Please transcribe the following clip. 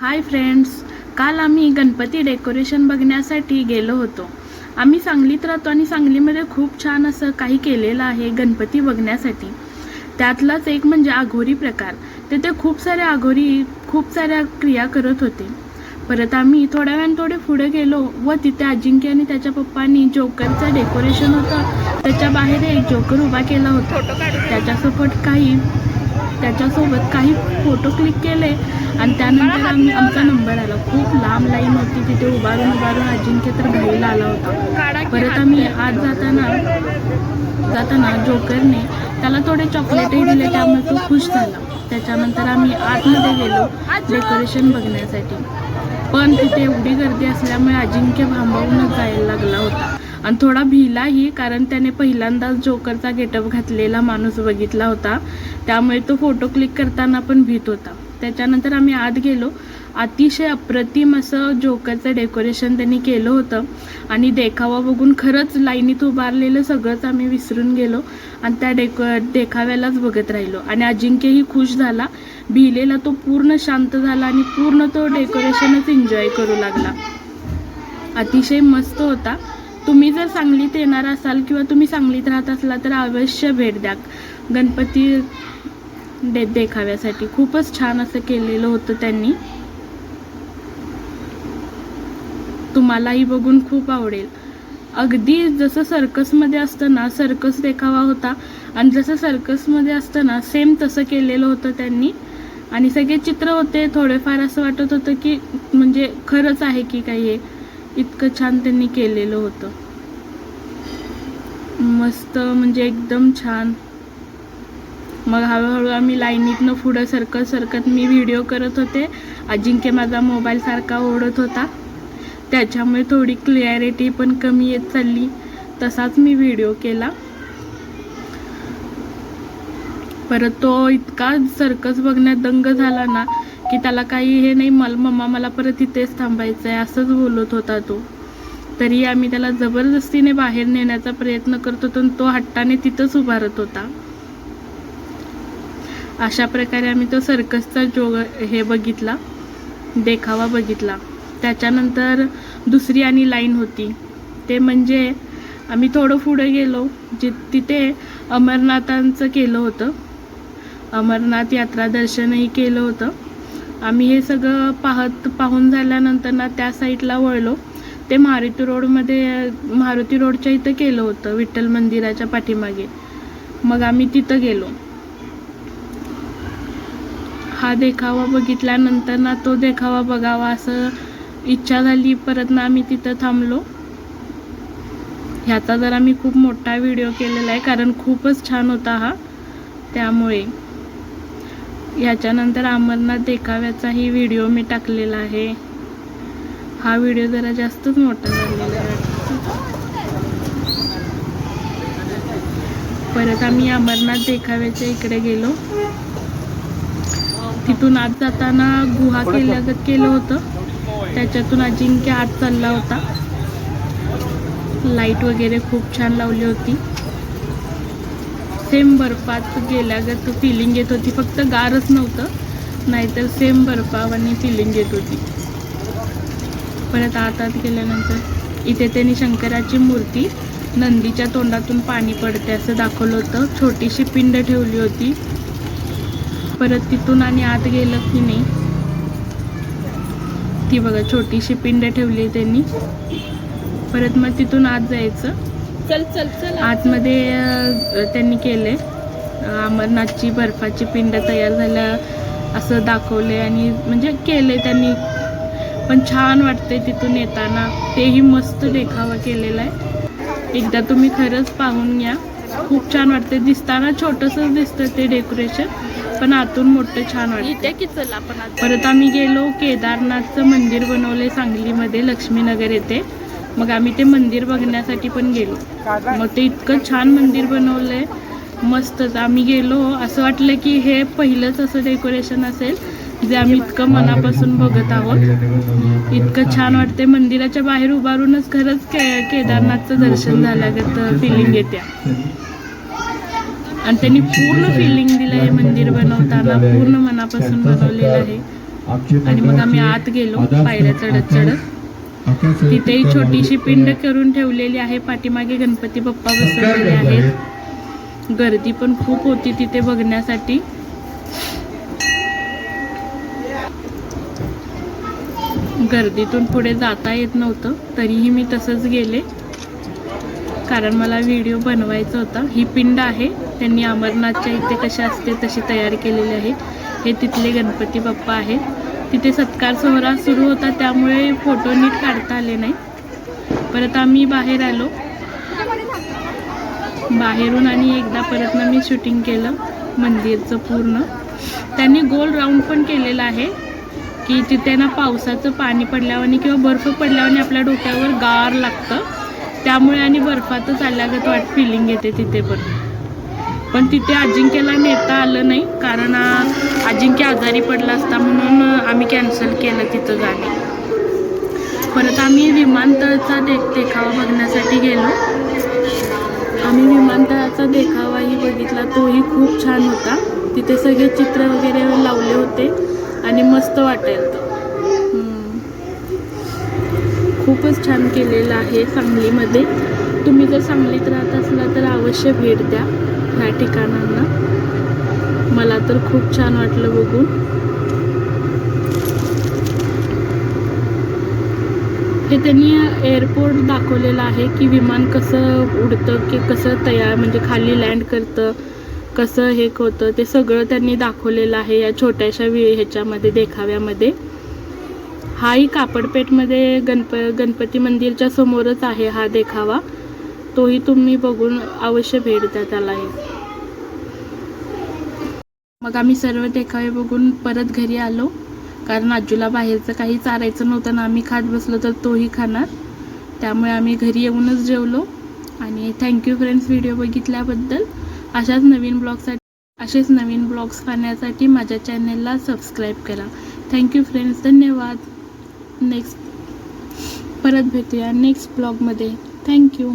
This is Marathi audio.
हाय फ्रेंड्स काल आम्ही गणपती डेकोरेशन बघण्यासाठी गेलो होतो. आम्ही सांगलीत राहतो आणि सांगलीमध्ये खूप छान असं काही केलेलं आहे गणपती बघण्यासाठी. त्यातलाच एक म्हणजे आघोरी प्रकार. तिथे खूप साऱ्या आघोरी खूप साऱ्या क्रिया करत होते. परत आम्ही थोड्या वेळाने थोडे पुढे गेलो व तिथे अजिंक्य आणि त्याच्या पप्पांनी जोकरचं डेकोरेशन होतं. त्याच्या बाहेर एक जोकर उभा केला होता. त्याच्यासोबत काही त्याच्यासोबत काही फोटो क्लिक केले आणि त्यानंतर आम्ही आमचा नंबर आला. खूप लांब लाईन होती. तिथे उभारून उभारून अजिंक्य तर घाईला आला होता. परत आम्ही आज जाताना जाताना जोकरने त्याला थोडे चॉकलेटही दिले त्यामुळे तो खुश झाला. त्याच्यानंतर आम्ही आतमध्ये गेलो डेकोरेशन बघण्यासाठी. पण तिथे एवढी गर्दी असल्यामुळे अजिंक्य भांबावूनच जायला लागला होता. आणि थोडा भिलाही कारण त्याने पहिल्यांदाच जोकरचा गेटअप घातलेला माणूस बघितला होता. त्यामुळे तो फोटो क्लिक करताना पण भीत होता. त्याच्यानंतर आम्ही आत गेलो. अतिशय अप्रतिम असं जोकरचं डेकोरेशन त्यांनी केलं होतं. आणि देखावा बघून खरंच लाईनीत उभारलेलं सगळंच आम्ही विसरून गेलो आणि त्या डेको देखाव्यालाच बघत राहिलो. आणि अजिंक्यही खुश झाला. भिलेला तो पूर्ण शांत झाला आणि पूर्ण तो डेकोरेशनच एन्जॉय करू लागला. अतिशय मस्त होता. तुम्ही जर सांगलीत येणार असाल किंवा तुम्ही सांगलीत राहत असला तर अवश्य भेट द्या. गणपती दे देखाव्यासाठी खूपच छान असं केलेलं होतं त्यांनी. तुम्हालाही बघून खूप आवडेल. अगदी जसं सर्कसमध्ये असतं ना सर्कस देखावा होता आणि जसं सर्कसमध्ये असतं ना सेम तसं केलेलं होतं त्यांनी. आणि सगळे चित्र होते थोडेफार असं वाटत होतं की म्हणजे खरंच आहे की काही हे. इतकं छान त्यांनी केलेलं होतं. मस्त म्हणजे एकदम छान. मग हळूहळू आम्ही लाईनीतनं पुढं सरकत सरकत मी व्हिडिओ करत होते. अजिंक्य माझा मोबाईल सारखा ओढत होता. त्याच्यामुळे थोडी क्लिअरिटी पण कमी येत चालली. तसाच मी व्हिडिओ केला. परत तो इतका सर्कस बघण्यात दंग झाला ना की त्याला काही हे नाही मला मम्मा मला परत इथेच थांबायचं आहे असंच बोलत होता तो. तरी आम्ही त्याला जबरदस्तीने बाहेर नेण्याचा प्रयत्न करत होतो तो हट्टाने तिथंच उभारत होता. अशा प्रकारे आम्ही तो सर्कसचा जो हे बघितला देखावा बघितला. त्याच्यानंतर दुसरी आणि लाईन होती. ते म्हणजे आम्ही थोडं पुढे गेलो जि तिथे अमरनाथांचं केलं होतं. अमरनाथ यात्रा दर्शनही केलं होतं. आम्ही हे सगळं पाहत पाहून झाल्यानंतर ना त्या साईडला वळलो. ते मारुती रोडमध्ये मारुती रोडच्या इथं केलं होतं विठ्ठल मंदिराच्या पाठीमागे. मग आम्ही तिथं गेलो. हा देखावा बघितल्यानंतर ना तो देखावा बघावा असं इच्छा झाली. परत ना आम्ही तिथं थांबलो. ह्याचा जर आम्ही खूप मोठा व्हिडिओ केलेला आहे कारण खूपच छान होता हा. त्यामुळे ह्याच्यानंतर अमरनाथ देखाव्याचाही व्हिडिओ मी टाकलेला आहे. हा व्हिडिओ जरा जास्तच मोठा झालेला परत आम्ही अमरनाथ देखाव्याच्या इकडे गेलो. तिथून आत जाताना गुहा केल्यागत केलं होतं. त्याच्यातून अजिंक्य आत चालला होता. लाइट वगैरे खूप छान लावली होती. सेम बर्फात गेल्यागत फिलिंग येत होती. फक्त गारच नव्हतं. नाहीतर सेम बर्फावानी फिलिंग येत होती. परत आत आत गेल्यानंतर इथे त्यांनी शंकराची मूर्ती नंदीच्या तोंडातून पाणी पडते असं दाखवलं होतं. छोटीशी पिंड ठेवली होती. परत तिथून आणि आत गेलं की नाही ती बघा छोटीशी पिंड ठेवली त्यांनी. परत मग तिथून आत जायचं. चल चल चल. आतमध्ये त्यांनी केले अमरनाथची बर्फाची पिंड तयार झाल्या असं दाखवले आणि म्हणजे केले त्यांनी. पण छान वाटते तिथून येताना. तेही मस्त देखावा केलेला आहे. एकदा तुम्ही खरंच पाहून घ्या. खूप छान वाटते दिसताना छोटंसंच दिसतं ते डेकोरेशन पण आतून मोठं छान वाटतं की चल आपण परत आम्ही गेलो केदारनाथचं मंदिर बनवलंय सांगलीमध्ये लक्ष्मीनगर येथे. मग आम्ही ते मंदिर बघण्यासाठी पण गेलो. मग ते इतकं छान मंदिर बनवलंय. मस्तच. आम्ही गेलो. असं वाटलं की हे पहिलंच असं डेकोरेशन असेल. जे आम्ही इतकं मनापासून बघत आहोत. इतकं छान वाटते मंदिराच्या बाहेर उभारूनच खरंच के केदारनाथचं दर्शन झाल्यागत फिलिंग येते. आणि त्यांनी पूर्ण फिलिंग दिलं आहे मंदिर बनवताना पूर्ण मनापासून बनवलेलं आहे. आणि मग आम्ही आत गेलो पायऱ्या चढत चढत. तिथेही छोटीशी पिंड करून ठेवलेली आहे. पाठीमागे गणपती बाप्पा बसवलेले आहेत. गर्दी पण खूप होती तिथे बघण्यासाठी. गर्दीतून पुढे जाता येत नव्हतं तरीही मी तसंच गेले. कारण मला व्हिडिओ बनवायचा होता. ही पिंड आहे. त्यांनी अमरनाथच्या इथे कशा असते तशी तयार केलेली आहे. हे तिथले गणपती बाप्पा आहेत. तिथे सत्कार सोहळा सुरू होता त्यामुळे फोटो नीट काढता आले नाही. परत आम्ही बाहेर आलो. बाहेरून आणि एकदा परत ना मी शूटिंग केलं मंदिरचं पूर्ण. त्यांनी गोल राऊंड पण केलेलं आहे. की तिथे ना पावसाचं पाणी पडल्यावाने किंवा बर्फ पडल्यावाने आपल्या डोक्यावर गार लागतं. त्यामुळे आणि बर्फातच आल्यागत वाट फिलिंग येते तिथे पण. पण तिथे अजिंक्यला नेता आलं नाही कारण अजिंक्य आजारी पडला असता म्हणून आम्ही कॅन्सल केलं तिथं जाणे. परत आम्ही विमानतळाचा दे देखावा बघण्यासाठी गेलो. आम्ही विमानतळाचा देखावाही बघितला तोही खूप छान होता. तिथे सगळे चित्र वगैरे लावले होते. आणि मस्त वाटेल खूपच छान केलेलं आहे सांगलीमध्ये. तुम्ही जर सांगलीत राहत असला तर अवश्य भेट द्या ह्या ठिकाणांना. मला तर खूप छान वाटलं बघून. हे त्यांनी एअरपोर्ट दाखवलेलं आहे की विमान कसं उडतं की कसं तयार म्हणजे खाली लँड करतं कसं हे होतं ते सगळं त्यांनी दाखवलेलं आहे या छोट्याशा वि ह्याच्यामध्ये देखाव्यामध्ये. हाही कापडपेठमध्ये गणप गणपती मंदिरच्या समोरच आहे हा देखावा. तोही तुम्ही बघून अवश्य भेट द्या त्यालाही. मग आम्ही सर्व देखावे बघून परत घरी आलो. कारण आजूला बाहेरचं काही चारायचं नव्हतं ना आम्ही खात बसलो तर तोही खाणार. त्यामुळे आम्ही घरी येऊनच जेवलो. आणि थँक्यू फ्रेंड्स व्हिडिओ बघितल्याबद्दल. अशाच नवीन ब्लॉगसाठी असेच नवीन ब्लॉग्स पाहण्यासाठी माझ्या चॅनेलला सबस्क्राईब करा. थँक्यू फ्रेंड्स धन्यवाद. नेक्स्ट परत भेटूया नेक्स्ट ब्लॉगमध्ये थँक्यू